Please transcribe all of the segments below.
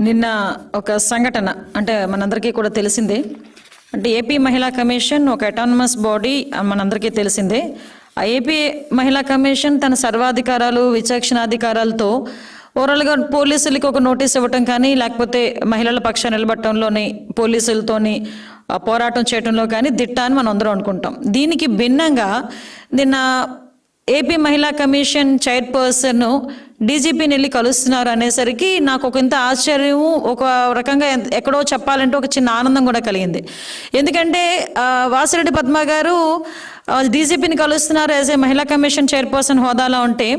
నిన్న ఒక సంఘటన అంటే మనందరికీ కూడా తెలిసిందే. అంటే ఏపీ మహిళా కమిషన్ ఒక అటానమస్ బాడీ మనందరికీ తెలిసిందే. ఆ ఏపీ మహిళా కమిషన్ తన సర్వాధికారాలు విచక్షణాధికారాలతో ఓవరాల్గా పోలీసులకి ఒక నోటీస్ ఇవ్వటం కానీ లేకపోతే మహిళల పక్షాన్ని నిలబట్టడంలోని పోలీసులతోని ఆ, పోరాటం చేయడంలో కానీ దిట్ట అని మనం అందరం అనుకుంటాం. దీనికి భిన్నంగా నిన్న ఏపీ మహిళా కమిషన్ చైర్పర్సన్ డీజీపీని వెళ్ళి కలుస్తున్నారు అనేసరికి నాకు ఒక ఇంత ఆశ్చర్యము ఒక రకంగా ఎక్కడో చెప్పాలంటే ఒక చిన్న ఆనందం కూడా కలిగింది. ఎందుకంటే వాసిరెడ్డి పద్మ గారు డీజీపీని కలుస్తున్నారు యాజ్ ఏ మహిళా కమిషన్ చైర్పర్సన్ హోదాలో ఉంటే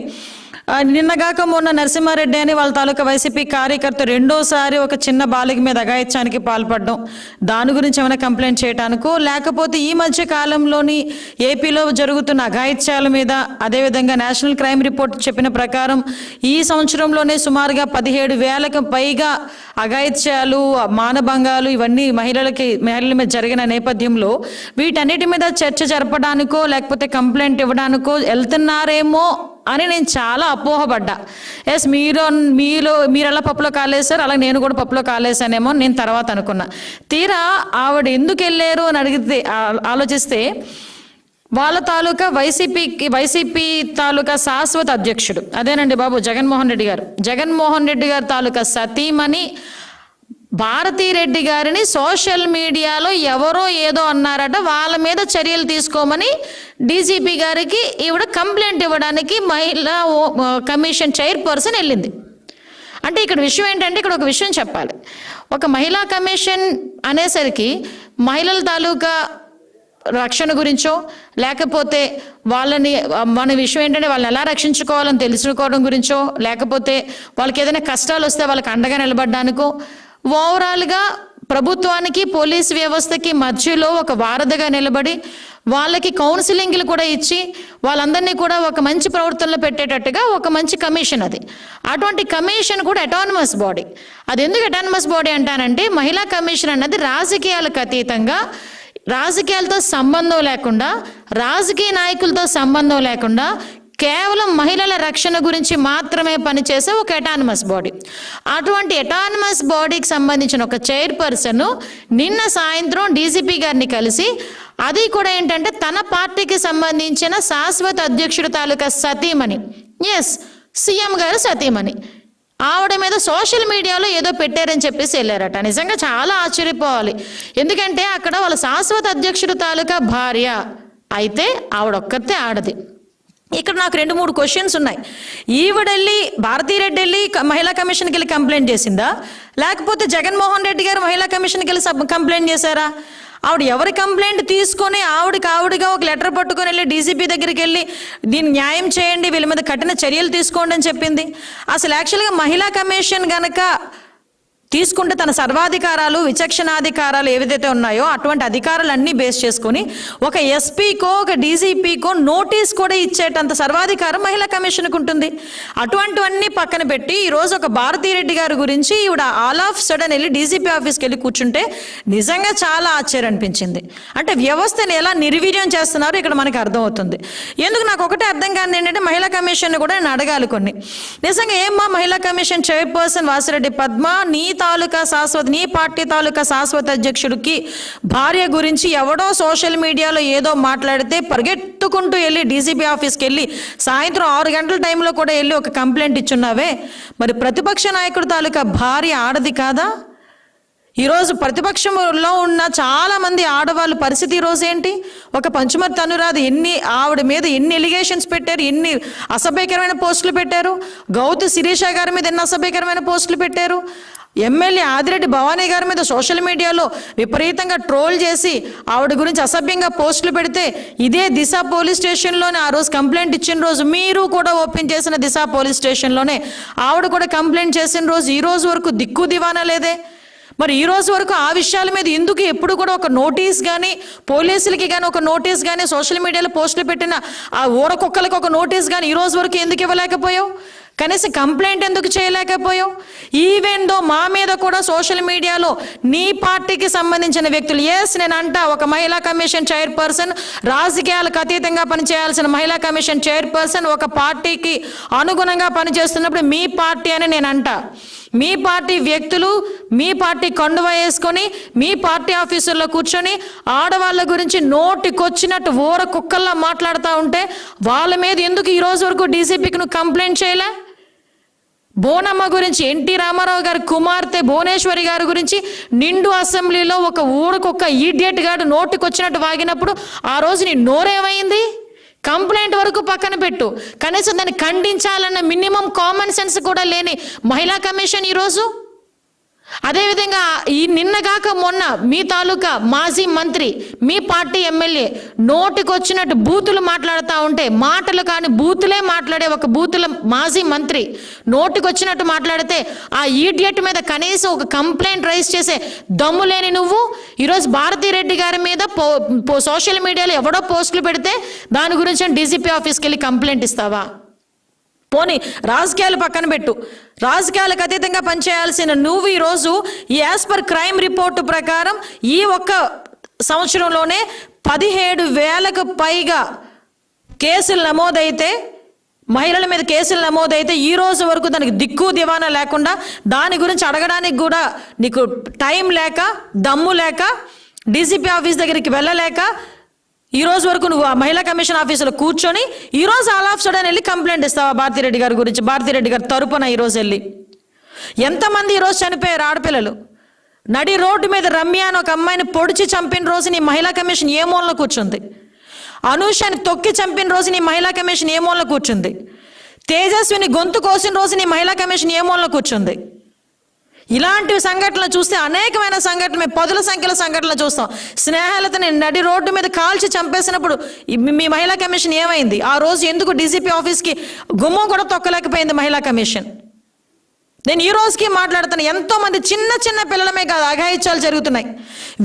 నిన్నగాక మొన్న నరసింహారెడ్డి అని వాళ్ళ తాలూకా వైసీపీ కార్యకర్త రెండోసారి ఒక చిన్న బాలిక మీద అఘాయిత్యానికి పాల్పడడం. దాని గురించి ఏమైనా కంప్లైంట్ చేయడానికో లేకపోతే ఈ మధ్య కాలంలోని ఏపీలో జరుగుతున్న అఘాయిత్యాల మీద అదేవిధంగా నేషనల్ క్రైమ్ రిపోర్ట్ చెప్పిన ప్రకారం ఈ సంవత్సరంలోనే సుమారుగా పదిహేడు వేలకు పైగా అఘాయిత్యాలు మానభంగాలు ఇవన్నీ మహిళలకి మహిళల మీద జరిగిన నేపథ్యంలో వీటన్నిటి మీద చర్చ జరపడానికో లేకపోతే కంప్లైంట్ ఇవ్వడానికో వెళ్తున్నారేమో అని నేను చాలా అపోహపడ్డా. ఎస్ మీరు మీలో మీరు ఎలా పప్పులో కాలేశారు? అలాగే నేను కూడా పప్పులో కాలేశానేమో నేను తర్వాత అనుకున్నా. తీరా ఆవిడ ఎందుకు వెళ్ళారు అని అడిగితే ఆలోచిస్తే వాళ్ళ తాలూకా వైసీపీకి వైసీపీ తాలూకా శాశ్వత అధ్యక్షుడు. అదేనండి బాబు జగన్మోహన్ రెడ్డి గారు. జగన్మోహన్ రెడ్డి గారు తాలూకా సతీమణి భారతీరెడ్డి గారిని సోషల్ మీడియాలో ఎవరో ఏదో అన్నారట వాళ్ళ మీద చర్యలు తీసుకోమని డీజీపీ గారికి ఈవిడ కంప్లైంట్ ఇవ్వడానికి మహిళా ఓ- కమిషన్ చైర్పర్సన్ వెళ్ళింది. అంటే ఇక్కడ విషయం ఏంటంటే ఇక్కడ ఒక విషయం చెప్పాలి. ఒక మహిళా కమిషన్ అనేసరికి మహిళల తాలూకా రక్షణ గురించో లేకపోతే వాళ్ళని మన విషయం ఏంటంటే వాళ్ళని ఎలా రక్షించుకోవాలని తెలుసుకోవడం గురించో లేకపోతే వాళ్ళకి ఏదైనా కష్టాలు వస్తే వాళ్ళకి అండగా నిలబడడానికో ఓవరాల్గా ప్రభుత్వానికి పోలీస్ వ్యవస్థకి మధ్యలో ఒక వారధిగా నిలబడి వాళ్ళకి కౌన్సిలింగ్లు కూడా ఇచ్చి వాళ్ళందరినీ కూడా ఒక మంచి ప్రవర్తనలో పెట్టేటట్టుగా ఒక మంచి కమిషన్ అది. అటువంటి కమిషన్ కూడా అటానమస్ బాడీ అది ఎందుకు అటానమస్ బాడీ అంటానంటే మహిళా కమిషన్ అన్నది రాజకీయాలకు అతీతంగా రాజకీయాలతో సంబంధం లేకుండా రాజకీయ నాయకులతో సంబంధం లేకుండా కేవలం మహిళల రక్షణ గురించి మాత్రమే పనిచేసే ఒక ఎటానమస్ బాడీ అటువంటి ఎటానమస్ బాడీకి సంబంధించిన ఒక చైర్పర్సన్ నిన్న సాయంత్రం డీజీపీ గారిని కలిసి అది కూడా ఏంటంటే తన పార్టీకి సంబంధించిన శాశ్వత అధ్యక్షుడు తాలూకా సతీమణి. ఎస్ సీఎం గారు సతీమణి. ఆవిడ మీద సోషల్ మీడియాలో ఏదో పెట్టారని చెప్పేసి వెళ్ళారట. నిజంగా చాలా ఆశ్చర్యపోవాలి. ఎందుకంటే అక్కడ వాళ్ళ శాశ్వత అధ్యక్షుడు తాలూకా భార్య. అయితే ఆవిడ ఒక్కతే ఆడది. ఇక్కడ నాకు రెండు మూడు క్వశ్చన్స్ ఉన్నాయి. ఈవిడెళ్ళి భారతీరెడ్డి వెళ్ళి మహిళా కమిషన్కి వెళ్ళి కంప్లైంట్ చేసిందా? లేకపోతే జగన్మోహన్ రెడ్డి గారు మహిళా కమిషన్కి వెళ్ళి సబ్ కంప్లైంట్ చేశారా? ఆవిడ ఎవరి కంప్లైంట్ తీసుకొని ఆవిడకి ఆవిడగా ఒక లెటర్ పట్టుకొని వెళ్ళి డీసీపీ దగ్గరికి వెళ్ళి దీన్ని న్యాయం చేయండి వీళ్ళ మీద కఠిన చర్యలు తీసుకోండి అని చెప్పింది. అసలు యాక్చువల్గా మహిళా కమిషన్ గనక తీసుకుంటే తన సర్వాధికారాలు విచక్షణాధికారాలు ఏవైతే ఉన్నాయో అటువంటి అధికారాలన్నీ బేస్ చేసుకొని ఒక ఎస్పీకో ఒక డీజీపీకో నోటీస్ కూడా ఇచ్చేటంత సర్వాధికారం మహిళా కమిషన్కు ఉంటుంది. అటువంటివన్నీ పక్కన పెట్టి ఈరోజు ఒక భారతీరెడ్డి గారి గురించి ఈవిడ ఆల్ ఆఫ్ సడన్ వెళ్ళి డీజీపీ ఆఫీస్కి వెళ్ళి కూర్చుంటే నిజంగా చాలా ఆశ్చర్యం అనిపించింది అంటే వ్యవస్థని ఎలా నిర్వీర్యం చేస్తున్నారో ఇక్కడ మనకి అర్థమవుతుంది. ఎందుకు నాకు ఒకటే అర్థం కాని ఏంటంటే మహిళా కమిషన్ కూడా నేను అడగాలి కొన్ని. నిజంగా ఏమ్మా మహిళా కమిషన్ చైర్పర్సన్ వాసిరెడ్డి పద్మ నీ తాలూకా శాశ్వత నీ పార్టీ తాలూకా శాశ్వత అధ్యక్షుడికి భార్య గురించి ఎవడో సోషల్ మీడియాలో ఏదో మాట్లాడితే పరిగెత్తుకుంటూ వెళ్ళి డీసీపీ ఆఫీస్కి వెళ్ళి సాయంత్రం ఆరు గంటల టైంలో కూడా వెళ్ళి ఒక కంప్లైంట్ ఇచ్చున్నావే. మరి ప్రతిపక్ష నాయకుడు తాలూకా భార్య ఆడది కాదా? ఈరోజు ప్రతిపక్షంలో ఉన్న చాలామంది ఆడవాళ్ళ పరిస్థితి ఈరోజు ఏంటి? ఒక పంచుమతి అనురాధ ఎన్ని ఆవిడ మీద ఎన్ని ఎలిగేషన్స్ పెట్టారు? ఎన్ని అసభ్యకరమైన పోస్టులు పెట్టారు? గౌతు శిరీష గారి మీద ఎన్ని అసభ్యకరమైన పోస్టులు పెట్టారు? ఎమ్మెల్యే ఆదిరెడ్డి భవానీ గారి మీద సోషల్ మీడియాలో విపరీతంగా ట్రోల్ చేసి ఆవిడ గురించి అసభ్యంగా పోస్టులు పెడితే ఇదే దిశ పోలీస్ స్టేషన్లోనే ఆ రోజు కంప్లైంట్ ఇచ్చిన రోజు మీరు కూడా ఓపెన్ చేసిన దిశ పోలీస్ స్టేషన్లోనే ఆవిడ కూడా కంప్లైంట్ చేసిన రోజు ఈ రోజు వరకు దిక్కు దివానా లేదే? మరి ఈ రోజు వరకు ఆ విషయాల మీద ఎందుకు ఎప్పుడు కూడా ఒక నోటీస్ కానీ పోలీసులకి కానీ ఒక నోటీస్ కానీ సోషల్ మీడియాలో పోస్టులు పెట్టిన ఆ ఊర కుక్కలకి ఒక నోటీస్ కానీ ఈ రోజు వరకు ఎందుకు ఇవ్వలేకపోయావు? కనీసం కంప్లైంట్ ఎందుకు చేయలేకపోయావు? ఈవెన్ దో మా మీద కూడా సోషల్ మీడియాలో నీ పార్టీకి సంబంధించిన వ్యక్తులు ఎస్ నేను అంటా ఒక మహిళా కమిషన్ చైర్పర్సన్ రాజకీయాలకు అతీతంగా పనిచేయాల్సిన మహిళా కమిషన్ చైర్పర్సన్ ఒక పార్టీకి అనుగుణంగా పనిచేస్తున్నప్పుడు మీ పార్టీ అని నేను అంటా. మీ పార్టీ వ్యక్తులు మీ పార్టీ కండువ వేసుకొని మీ పార్టీ ఆఫీసుల్లో కూర్చొని ఆడవాళ్ళ గురించి నోటికొచ్చినట్టు ఊర కుక్కల్లా మాట్లాడుతూ ఉంటే వాళ్ళ మీద ఎందుకు ఈ రోజు వరకు డీసీపీకి నువ్వు కంప్లైంట్ చేయలే? బోనమ్మ గురించి ఎన్టీ రామారావు గారి కుమార్తె భువనేశ్వరి గారి గురించి నిండు అసెంబ్లీలో ఒక ఊరికొక్క ఈడియట్ గాడు నోటికొచ్చినట్టు వాగినప్పుడు ఆ రోజు నీ నోరేమైంది? కంప్లైంట్ వరకు పక్కన పెట్టు. కనీసం దాన్ని ఖండించాలన్న మినిమం కామన్ సెన్స్ కూడా లేని మహిళా కమిషన్ ఈరోజు? అదేవిధంగా ఈ నిన్నగాక మొన్న మీ తాలూకా మాజీ మంత్రి మీ పార్టీ ఎమ్మెల్యే నోటికొచ్చినట్టు బూతులు మాట్లాడుతూ ఉంటే మాటలు కాని బూతులే మాట్లాడే ఒక బూతుల మాజీ మంత్రి నోటికొచ్చినట్టు మాట్లాడితే ఆ ఈడియట్ మీద కనీసం ఒక కంప్లైంట్ రైజ్ చేసే దమ్ము లేని నువ్వు. ఈరోజు భారతీరెడ్డి గారి మీద పో సోషల్ మీడియాలో ఎవడో పోస్టులు పెడితే దాని గురించి డీజీపీ ఆఫీస్కి వెళ్ళి కంప్లైంట్ ఇస్తావా? పోనీ రాజకీయాలు పక్కన పెట్టు. రాజకీయాలకు అతీతంగా పనిచేయాల్సిన నువ్వు ఈరోజు ఈ యాజ్ పర్ క్రైమ్ రిపోర్టు ప్రకారం ఈ ఒక్క సంవత్సరంలోనే పదిహేడు వేలకు పైగా కేసులు నమోదైతే మహిళల మీద కేసులు నమోదైతే ఈ రోజు వరకు దానికి దిక్కు దివానా లేకుండా దాని గురించి అడగడానికి కూడా నీకు టైం లేక దమ్ము లేక డీసీపీ ఆఫీస్ దగ్గరికి వెళ్ళలేక ఈ రోజు వరకు నువ్వు ఆ మహిళా కమిషన్ ఆఫీసులో కూర్చొని ఈ రోజు ఆల్ ఆఫ్ సడన్ వెళ్ళి కంప్లైంట్ ఇస్తావా భారతిరెడ్డి గారి గురించి? భారతిరెడ్డి గారి తరపున ఈరోజు వెళ్ళి. ఎంతమంది ఈరోజు చనిపోయారు ఆడపిల్లలు? నడి రోడ్డు మీద రమ్య అని ఒక అమ్మాయిని పొడిచి చంపిన రోజు నీ మహిళా కమిషన్ ఏ మూలలో కూర్చుంది? అనూషని తొక్కి చంపిన రోజు నీ మహిళా కమిషన్ ఏ మూలలో కూర్చుంది? తేజస్విని గొంతు కోసిన రోజు నీ మహిళా కమిషన్ ఏ మూలలో కూర్చుంది? ఇలాంటి సంఘటనలు చూస్తే అనేకమైన సంఘటనలు మేము పదుల సంఖ్యలో సంఘటనలు చూస్తాం. స్నేహాలతని నడి రోడ్డు మీద కాల్చి చంపేసినప్పుడు మీ- మీ మహిళా కమిషన్ ఏమైంది? ఆ రోజు ఎందుకు డీజీపీ ఆఫీస్కి గుమ్మం కూడా తొక్కలేకపోయింది మహిళా కమిషన్? నేను ఈ రోజుకి మాట్లాడుతాను ఎంతో మంది చిన్న చిన్న పిల్లలమే కాదు అఘాయిత్యాలు జరుగుతున్నాయి.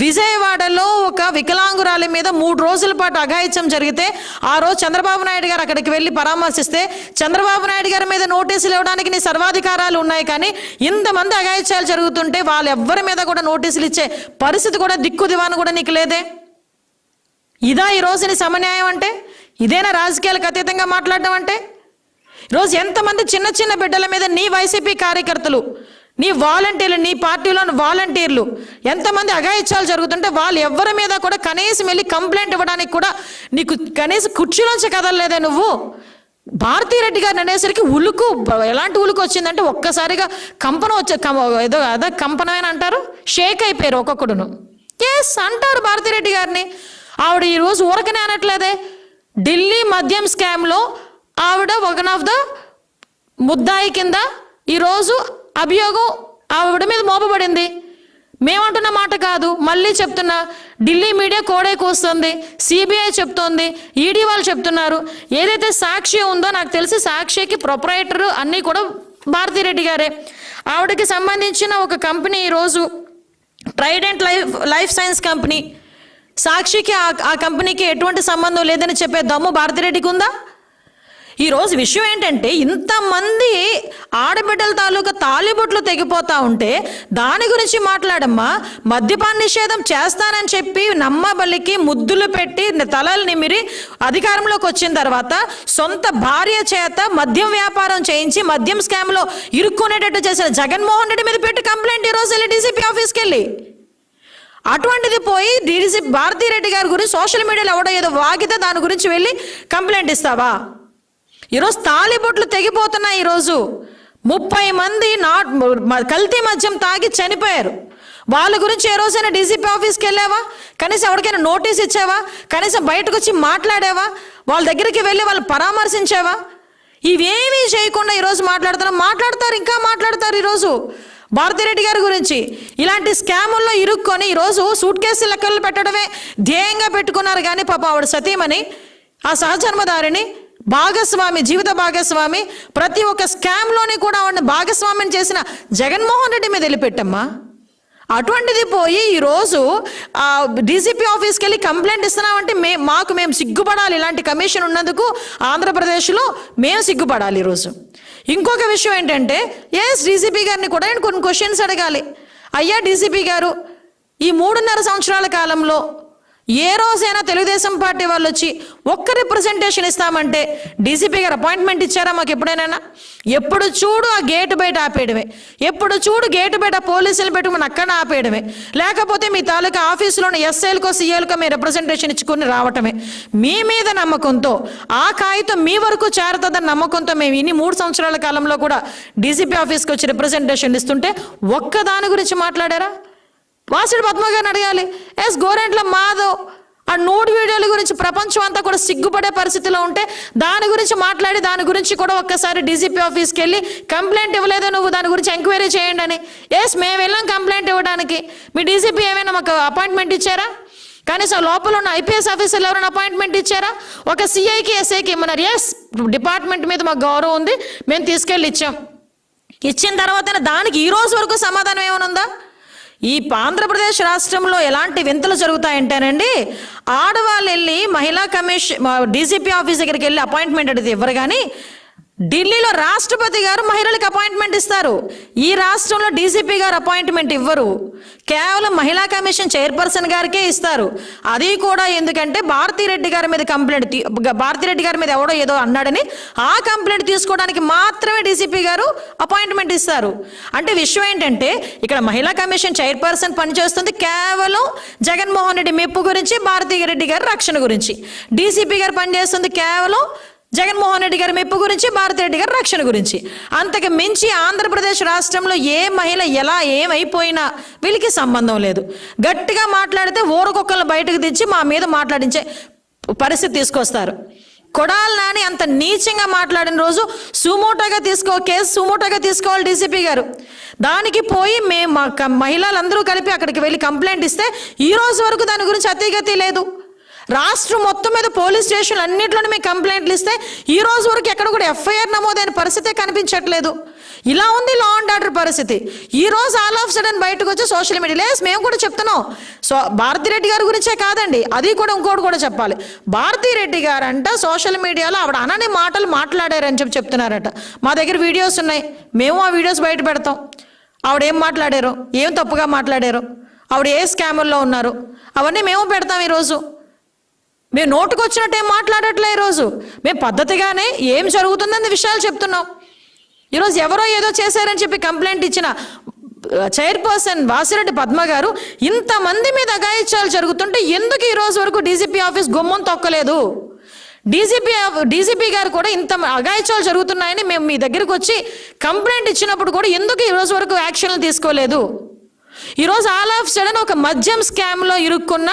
విజయవాడలో ఒక వికలాంగురాలి మీద మూడు రోజుల పాటు అఘాయిత్యం జరిగితే ఆ రోజు చంద్రబాబు నాయుడు గారు అక్కడికి వెళ్ళి పరామర్శిస్తే చంద్రబాబు నాయుడు గారి మీద నోటీసులు ఇవ్వడానికి నీ సర్వాధికారాలు ఉన్నాయి కానీ ఇంతమంది అఘాయిత్యాలు జరుగుతుంటే వాళ్ళు ఎవ్వరి మీద కూడా నోటీసులు ఇచ్చే పరిస్థితి కూడా దిక్కు దివాను కూడా నీకు లేదే? ఇదా ఈ రోజు నీ సమన్యాయం అంటే? ఇదేనా రాజకీయాలకు అతీతంగా మాట్లాడడం అంటే? ఈరోజు ఎంతమంది చిన్న చిన్న బిడ్డల మీద నీ వైసీపీ కార్యకర్తలు నీ వాలంటీర్లు నీ పార్టీలోని వాలంటీర్లు ఎంతమంది అఘాయిత్యాలు జరుగుతుంటే వాళ్ళు ఎవరి మీద కూడా కనీసం వెళ్ళి కంప్లైంట్ ఇవ్వడానికి కూడా నీకు కనీసం కుర్చీలోంచి కదలలేదే నువ్వు? భారతీరెడ్డి గారిని అనేసరికి ఉలుకు ఎలాంటి ఉలుకు వచ్చిందంటే ఒక్కసారిగా కంపన వచ్చే ఏదో అదే కంపనమైన అంటారు? షేక్ అయిపోయారు ఒక్కొక్కడును. ఎస్ అంటారు భారతీరెడ్డి గారిని. ఆవిడ ఈరోజు ఊరకనే అనట్లేదే. ఢిల్లీ మద్యం స్కామ్లో ఆవిడ వన్ ఆఫ్ ద ముద్దాయి కింద ఈరోజు అభియోగం ఆవిడ మీద మోపబడింది. మేమంటున్న మాట కాదు మళ్ళీ చెప్తున్నా. ఢిల్లీ మీడియా కోడే కూస్తుంది సిబిఐ చెప్తోంది ఈడీ వాళ్ళు చెప్తున్నారు. ఏదైతే సాక్షి ఉందో నాకు తెలిసి సాక్షికి ప్రొపరేటర్ అన్నీ కూడా భారతిరెడ్డి గారే. ఆవిడకి సంబంధించిన ఒక కంపెనీ ఈరోజు Trident life life science company. సాక్షికి ఆ ఆ కంపెనీకి ఎటువంటి సంబంధం లేదని చెప్పే దమ్ము భారతిరెడ్డికి ఉందా? ఈరోజు విషయం ఏంటంటే ఇంతమంది ఆడబిడ్డల తాలూకా తాలిబొట్లు తెగిపోతా ఉంటే దాని గురించి మాట్లాడమ్మా. మద్యపాన నిషేధం చేస్తానని చెప్పి నమ్మబలికి ముద్దులు పెట్టి తలలు నిమిరి అధికారంలోకి వచ్చిన తర్వాత సొంత భార్య చేత మద్యం వ్యాపారం చేయించి మద్యం స్కామ్లో ఇరుక్కునేటట్టు చేసిన జగన్మోహన్ రెడ్డి మీద పెట్టి కంప్లైంట్ ఈరోజు వెళ్ళి డీసీపీ ఆఫీస్కి వెళ్ళి. అటువంటిది పోయి డీసీ భారతీరెడ్డి గారి గురించి సోషల్ మీడియాలో ఎవడో ఏదో వాగితే దాని గురించి వెళ్ళి కంప్లైంట్ ఇస్తావా? ఈరోజు తాలిబొట్లు తెగిపోతున్నాయి ఈరోజు. ముప్పై మంది నాట్ మ- కల్తీ మద్యం తాగి చనిపోయారు. వాళ్ళ గురించి ఏ రోజైనా డీసీపీ ఆఫీస్కి వెళ్ళావా? కనీసం ఎవరికైనా నోటీస్ ఇచ్చావా? కనీసం బయటకు వచ్చి మాట్లాడావా? వాళ్ళ దగ్గరికి వెళ్ళి వాళ్ళు పరామర్శించావా? ఇవేమీ చేయకుండా ఈరోజు మాట్లాడుతున్నాం మాట్లాడతారు ఇంకా మాట్లాడతారు ఈరోజు. భారతిరెడ్డి గారి గురించి. ఇలాంటి స్కాముల్లో ఇరుక్కొని ఈరోజు సూట్ కేసు లెక్కలు పెట్టడమే ధ్యేయంగా పెట్టుకున్నారు కానీ పాప ఆవిడ సతీమణి ఆ సహజన్మదారిని భాగస్వామి జీవిత భాగస్వామి ప్రతి ఒక్క స్కామ్లోని కూడా ఉన్న భాగస్వామిని చేసిన జగన్మోహన్ రెడ్డి మీద వెళ్ళిపెట్టమ్మా. అటువంటిది పోయి ఈరోజు డీసీపీ ఆఫీస్కి వెళ్ళి కంప్లైంట్ ఇస్తున్నామంటే మే మాకు మేము సిగ్గుపడాలి. ఇలాంటి కమిషన్ ఉన్నందుకు ఆంధ్రప్రదేశ్లో మేము సిగ్గుపడాలి ఈరోజు. ఇంకొక విషయం ఏంటంటే ఎస్ డీసీపీ గారిని కూడా నేను కొన్ని క్వశ్చన్స్ అడగాలి. అయ్యా డీసీపీ గారు ఈ మూడున్నర సంవత్సరాల కాలంలో ఏ రోజైనా తెలుగుదేశం పార్టీ వాళ్ళు వచ్చి ఒక్క రిప్రజెంటేషన్ ఇస్తామంటే డీసీపీ గారు అపాయింట్మెంట్ ఇచ్చారా మాకు ఎప్పుడైనా? ఎప్పుడు చూడు ఆ గేటు బయట ఆపేయడమే. ఎప్పుడు చూడు గేటు బయట పోలీసులు పెట్టుకుని అక్కడ ఆపేయడమే. లేకపోతే మీ తాలూకా ఆఫీసులోని ఎస్ఐలకో సీఏలకో మీ రిప్రజెంటేషన్ ఇచ్చుకొని రావటమే. మీ మీద నమ్మకంతో ఆ కాగితం మీ వరకు చేరుతుందని నమ్మకంతో మేము ఇన్ని మూడు సంవత్సరాల కాలంలో కూడా డీసీపీ ఆఫీస్కి వచ్చి రిప్రజెంటేషన్ ఇస్తుంటే ఒక్క దాని గురించి మాట్లాడారా? వాసుడు పద్మ గారిని అడగాలి. ఎస్ గోరెంట్ల మాధవ్. ఆ నూడు వీడియోల గురించి ప్రపంచం అంతా కూడా సిగ్గుపడే పరిస్థితిలో ఉంటే దాని గురించి మాట్లాడి దాని గురించి కూడా ఒక్కసారి డీజీపీ ఆఫీస్కి వెళ్ళి కంప్లైంట్ ఇవ్వలేదో నువ్వు దాని గురించి ఎంక్వైరీ చేయండి అని. ఎస్ మేము వెళ్ళాం కంప్లైంట్ ఇవ్వడానికి. మీ డీజీపీ ఏమైనా మాకు అపాయింట్మెంట్ ఇచ్చారా? కనీసం లోపల ఉన్న ఐపీఎస్ ఆఫీసర్లు ఎవరైనా అపాయింట్మెంట్ ఇచ్చారా? ఒక సిఐకి ఎస్ఐకి ఏమన్నారు? ఎస్ డిపార్ట్మెంట్ మీద మాకు గౌరవం ఉంది మేము తీసుకెళ్ళి ఇచ్చాం. ఇచ్చిన తర్వాత దానికి ఈ రోజు వరకు సమాధానం ఏమైనా ఉందా? ఈ ఆంధ్రప్రదేశ్ రాష్ట్రంలో ఎలాంటి వింతలు జరుగుతాయంటేనండి ఆడవాళ్ళు వెళ్ళి మహిళా కమిషన్ డీజీపీ ఆఫీస్ దగ్గరికి వెళ్ళి అపాయింట్మెంట్ అడిగితే ఇవ్వరు కానీ ఢిల్లీలో రాష్ట్రపతి గారు మహిళలకు అపాయింట్మెంట్ ఇస్తారు. ఈ రాష్ట్రంలో డీసీపీ గారు అపాయింట్మెంట్ ఇవ్వరు. కేవలం మహిళా కమిషన్ చైర్పర్సన్ గారికే ఇస్తారు. అది కూడా ఎందుకంటే భారతిరెడ్డి గారి మీద కంప్లైంట్ తీ- భారతిరెడ్డి గారి మీద ఎవడో ఏదో అన్నాడని ఆ కంప్లైంట్ తీసుకోవడానికి మాత్రమే డీసీపీ గారు అపాయింట్మెంట్ ఇస్తారు. అంటే విషయం ఏంటంటే ఇక్కడ మహిళా కమిషన్ చైర్పర్సన్ పనిచేస్తుంది కేవలం జగన్మోహన్ రెడ్డి మెప్పు గురించి భారతీ రెడ్డి గారి రక్షణ గురించి. డీసీపీ గారు పనిచేస్తుంది కేవలం జగన్మోహన్ రెడ్డి గారి మెప్పు గురించి భారతిరెడ్డి గారి రక్షణ గురించి. అంతకు మించి ఆంధ్రప్రదేశ్ రాష్ట్రంలో ఏ మహిళ ఎలా ఏమైపోయినా వీళ్ళకి సంబంధం లేదు. గట్టిగా మాట్లాడితే ఊరకొక్కలు బయటకు తెచ్చి మా మీద మాట్లాడించే పరిస్థితి తీసుకొస్తారు. కొడాల నాని అంత నీచంగా మాట్లాడిన రోజు సుమోటోగా తీసుకో కేసు సుమోటోగా తీసుకోవాలి డీసీపీ గారు. దానికి పోయి మేము మహిళలందరూ కలిపి అక్కడికి వెళ్ళి కంప్లైంట్ ఇస్తే ఈ రోజు వరకు దాని గురించి అతిగతి లేదు. రాష్ట్రం మొత్తం మీద పోలీస్ స్టేషన్లు అన్నింటిలోనే మీకు కంప్లైంట్లు ఇస్తే ఈ రోజు వరకు ఎక్కడ కూడా ఎఫ్ఐఆర్ నమోదైన పరిస్థితే కనిపించట్లేదు. ఇలా ఉంది లా అండ్ ఆర్డర్ పరిస్థితి. ఈ రోజు ఆల్ ఆఫ్ సడన్ బయటకు వచ్చి సోషల్ మీడియా లేదు మేము కూడా చెప్తున్నాం. సో భారతిరెడ్డి గారి గురించే కాదండి అది కూడా ఇంకోటి కూడా చెప్పాలి. భారతిరెడ్డి గారు అంట సోషల్ మీడియాలో ఆవిడ అనని మాటలు మాట్లాడారని చెప్పి చెప్తున్నారట. మా దగ్గర వీడియోస్ ఉన్నాయి మేము ఆ వీడియోస్ బయట పెడతాం. ఆవిడ ఏం మాట్లాడారో? ఏం తప్పుగా మాట్లాడారో? ఆవిడ ఏ స్కాముల్లో ఉన్నారు? అవన్నీ మేము పెడతాం ఈరోజు మేము నోటుకు వచ్చినట్టు ఏం మాట్లాడట్లే ఈరోజు? మేము పద్ధతిగానే ఏం జరుగుతుందని విషయాలు చెప్తున్నాం. ఈరోజు ఎవరో ఏదో చేశారని చెప్పి కంప్లైంట్ ఇచ్చిన చైర్పర్సన్ వాసిరెడ్డి పద్మ గారు ఇంతమంది మీద అగాయిత్యాలు జరుగుతుంటే ఎందుకు ఈ రోజు వరకు డీజీపీ ఆఫీస్ గుమ్మం తొక్కలేదు? డీజీపీ డీజీపీ గారు కూడా ఇంత అగాయిత్యాలు జరుగుతున్నాయని మేము మీ దగ్గరకు వచ్చి కంప్లైంట్ ఇచ్చినప్పుడు కూడా ఎందుకు ఈ రోజు వరకు యాక్షన్లు తీసుకోలేదు? ఈరోజు ఆల్ ఆఫ్ సడన్ ఒక మద్యం స్కామ్లో ఇరుక్కున్న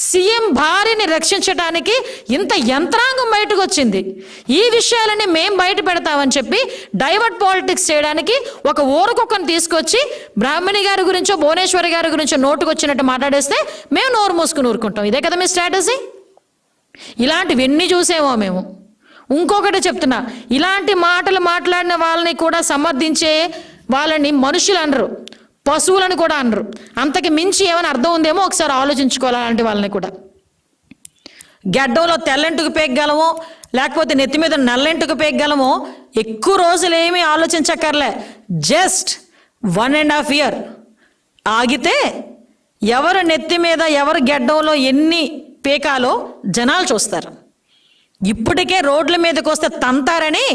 సీఎం భార్యని రక్షించడానికి ఇంత యంత్రాంగం బయటకు వచ్చింది ఈ విషయాలని మేం బయట పెడతామని చెప్పి డైవర్ట్ పాలిటిక్స్ చేయడానికి ఒక ఊరకొక్కను తీసుకొచ్చి బ్రాహ్మణి గారి గురించో భువనేశ్వరి గారి గురించో నోటుకు వచ్చినట్టు మాట్లాడేస్తే మేము నోరు మూసుకుని ఊరుకుంటాం. ఇదే కదా మీ స్ట్రాటజీ? ఇలాంటివి ఎన్ని చూసేమో మేము. ఇంకొకటి చెప్తున్నా ఇలాంటి మాటలు మాట్లాడిన వాళ్ళని కూడా సమర్థించే వాళ్ళని మనుషులు అనరు. పశువులను కూడా అనరు. అంతకి మించి ఏమైనా అర్థం ఉందేమో ఒకసారి ఆలోచించుకోవాలి అలాంటి వాళ్ళని కూడా. గడ్డంలో తెల్లంటుకు పేగలమో లేకపోతే నెత్తి మీద నల్లంటుకు పేగలమో ఎక్కువ రోజులు ఏమీ ఆలోచించక్కర్లే. Just one and half year. ఆగితే ఎవరు నెత్తి మీద ఎవరు గడ్డంలో ఎన్ని పీకాలో జనాలు చూస్తారు. ఇప్పటికే రోడ్ల మీదకి వస్తే తంతారని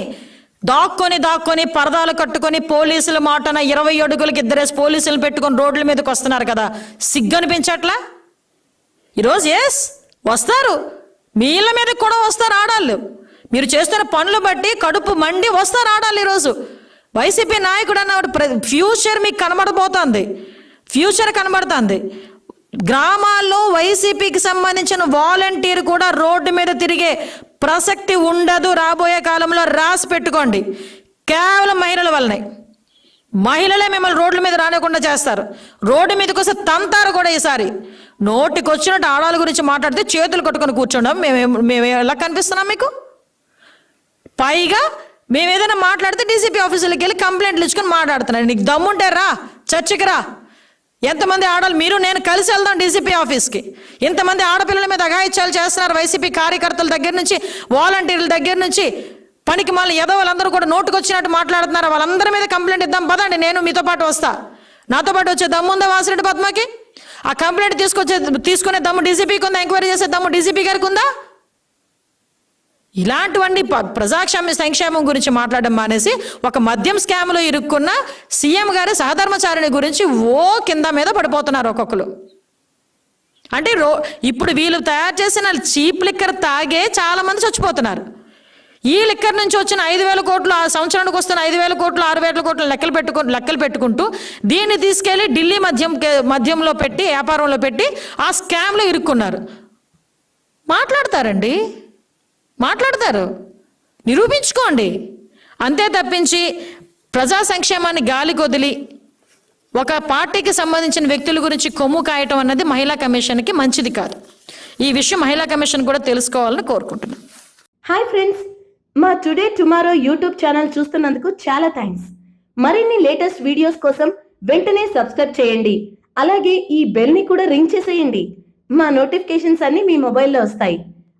దాక్కొని దాక్కొని పరదాలు కట్టుకొని పోలీసుల మాటన ఇరవై అడుగులకి ఇద్దరేసి పోలీసులు పెట్టుకొని రోడ్ల మీదకి వస్తున్నారు కదా. సిగ్గనిపించట్లా? ఈరోజు ఎస్ వస్తారు. మీ ఇళ్ళ మీదకి కూడా వస్తారు ఆడాళ్ళు. మీరు చేస్తున్న పనులు బట్టి కడుపు మండి వస్తారు ఆడాలి ఈరోజు. వైసీపీ నాయకుడు అన్నవాడు ప్ర- ఫ్యూచర్ మీకు కనబడబోతోంది. ఫ్యూచర్ కనబడుతుంది. గ్రామాల్లో వైసీపీకి సంబంధించిన వాలంటీర్ కూడా రోడ్డు మీద తిరిగే ప్రసక్తి ఉండదు రాబోయే కాలంలో రాసి పెట్టుకోండి. కేవలం మహిళల వల్లనే. మహిళలే మిమ్మల్ని రోడ్ల మీద రానివ్వకుండా చేస్తారు. రోడ్డు మీదకి వస్తే తంతారు కూడా ఈసారి. నోటికి వచ్చినట్టు ఆడాల గురించి మాట్లాడితే చేతులు కొట్టుకొని కూర్చోండం మేము మేము ఎలా కనిపిస్తున్నాం మీకు? పైగా మేము ఏదైనా మాట్లాడితే డీసీపీ ఆఫీసులకి వెళ్ళి కంప్లైంట్లు ఇచ్చుకొని మాట్లాడుతున్నాను. నీకు దమ్ముంటే రా చర్చకి రా. ఎంతమంది ఆడవాళ్ళు మీరు నేను కలిసి వెళ్దాం డీసీపీ ఆఫీస్కి. ఇంతమంది ఆడపిల్లల మీద అఘాయిత్యాలు చేస్తున్నారు వైసీపీ కార్యకర్తల దగ్గర నుంచి వాలంటీర్ల దగ్గర నుంచి. పనికి మళ్ళీ ఏదో వాళ్ళందరూ కూడా నోటుకొచ్చినట్టు మాట్లాడుతున్నారు. వాళ్ళందరి మీద కంప్లైంట్ ఇద్దాం. పదండి నేను మీతో పాటు వస్తా. నాతో పాటు వచ్చే దమ్ముందా వాసిరెడ్డి పద్మకి? ఆ కంప్లైంట్ తీసుకొచ్చే తీసుకునే దమ్ము డీసీపీకి ఉందా? ఎంక్వైరీ చేసే దమ్ము డీసీపీ గారికి ఉందా? ఇలాంటివన్నీ ప- సంక్షేమం గురించి మాట్లాడడం మానేసి ఒక మద్యం స్కామ్లో ఇరుక్కున్న సీఎం గారి సహధర్మచారిని గురించి ఓ కింద మీద పడిపోతున్నారు ఒక్కొక్కరు. అంటే రో ఇప్పుడు వీళ్ళు తయారు చేసిన చీప్ లిక్కర్ తాగే చాలామంది చచ్చిపోతున్నారు. ఈ లిక్కర్ నుంచి వచ్చిన ఐదు వేల కోట్లు ఆ సంవత్సరానికి వస్తున్న ఐదు వేల కోట్లు ఆరు వేల కోట్లు లెక్కలు పెట్టుకు లెక్కలు పెట్టుకుంటూ దీన్ని తీసుకెళ్ళి ఢిల్లీ మద్యం మద్యంలో పెట్టి వ్యాపారంలో పెట్టి ఆ స్కామ్లో ఇరుక్కున్నారు. మాట్లాడతారండి? మాట్లాడతారు. నిరూపించుకోండి. అంతే తప్పించి ప్రజా సంక్షేమాన్ని గాలి కొదిలి ఒక పార్టీకి సంబంధించిన వ్యక్తుల గురించి కొమ్ము కాయటం అన్నది మహిళా కమిషన్కి మంచిది కాదు. ఈ విషయం మహిళా కమిషన్ కూడా తెలుసుకోవాలని కోరుకుంటున్నాను హాయ్ ఫ్రెండ్స్ మా టుడే టుమారో యూట్యూబ్ ఛానల్ చూస్తున్నందుకు చాలా థ్యాంక్స్. మరిన్ని లేటెస్ట్ వీడియోస్ కోసం వెంటనే సబ్స్క్రైబ్ చేయండి. అలాగే ఈ బెల్ని కూడా రింగ్ చేసేయండి. మా నోటిఫికేషన్స్ అన్నీ మీ మొబైల్లో వస్తాయి.